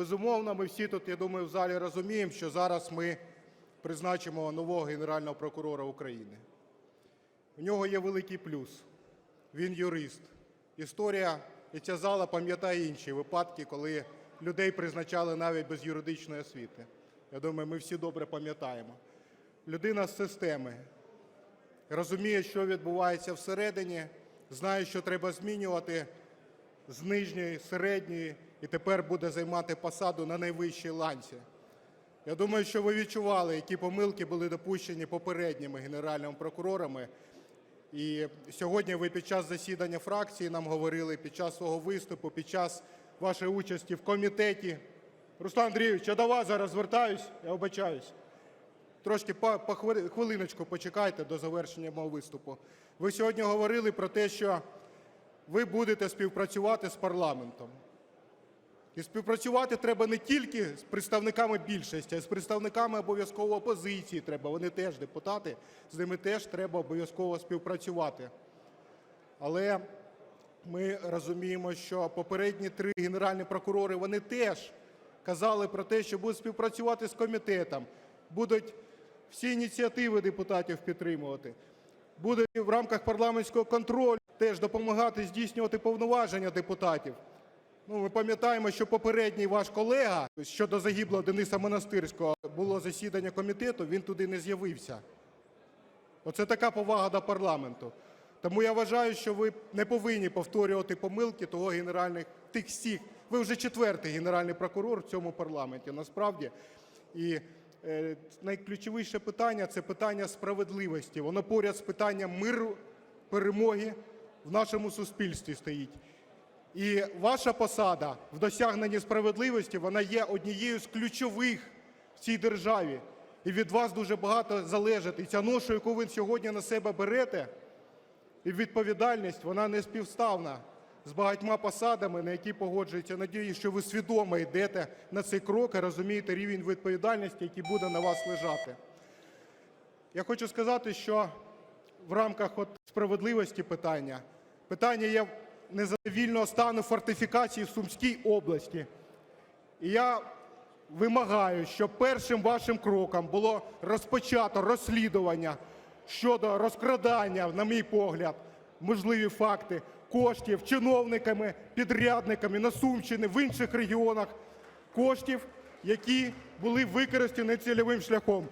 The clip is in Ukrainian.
безумовно, ми всі тут, я думаю, в залі розуміємо, що зараз ми призначимо нового Генерального прокурора України. У нього є великий плюс. Він юрист. Історія і ця зала пам'ятає інші випадки, коли людей призначали навіть без юридичної освіти. Я думаю, ми всі добре пам'ятаємо. Людина з системи, розуміє, що відбувається всередині, знає, що треба змінювати з нижньої, середньої, і тепер буде займати посаду на найвищій ланці. Я думаю, що ви відчували, які помилки були допущені попередніми генеральними прокурорами. І сьогодні ви під час засідання фракції нам говорили, під час свого виступу, під час вашої участі в комітеті. Руслан Андрійович, я до вас зараз звертаюсь, я обачаюсь. Трошки по, по хвилиночку почекайте до завершення мого виступу. Ви сьогодні говорили про те, що ви будете співпрацювати з парламентом. І співпрацювати треба не тільки з представниками більшості, а й з представниками обов'язково опозиції треба. Вони теж депутати, з ними теж треба обов'язково співпрацювати. Але ми розуміємо, що попередні три генеральні прокурори вони теж казали про те, що будуть співпрацювати з комітетом, будуть всі ініціативи депутатів підтримувати, будуть в рамках парламентського контролю теж допомагати здійснювати повноваження депутатів. Ну, ми пам'ятаємо, що попередній ваш колега щодо загиблого Дениса Монастирського було засідання комітету, він туди не з'явився. Оце така повага до парламенту. Тому я вважаю, що ви не повинні повторювати помилки того генеральних тих всіх. Ви вже четвертий генеральний прокурор в цьому парламенті, насправді. І е, найключовіше питання це питання справедливості. Воно поряд з питанням миру, перемоги в нашому суспільстві стоїть. І ваша посада в досягненні справедливості вона є однією з ключових в цій державі. І від вас дуже багато залежить. І ця ноша, яку ви сьогодні на себе берете, і відповідальність, вона не співставна з багатьма посадами, на які погоджується. Надію, що ви свідомо йдете на цей крок і розумієте рівень відповідальності, який буде на вас лежати. Я хочу сказати, що в рамках от справедливості питання, питання є незадовільного стану фортифікації в Сумській області. І я вимагаю, щоб першим вашим кроком було розпочато розслідування щодо розкрадання, на мій погляд, можливі факти коштів чиновниками, підрядниками на Сумщині, в інших регіонах, коштів, які були використані цільовим шляхом.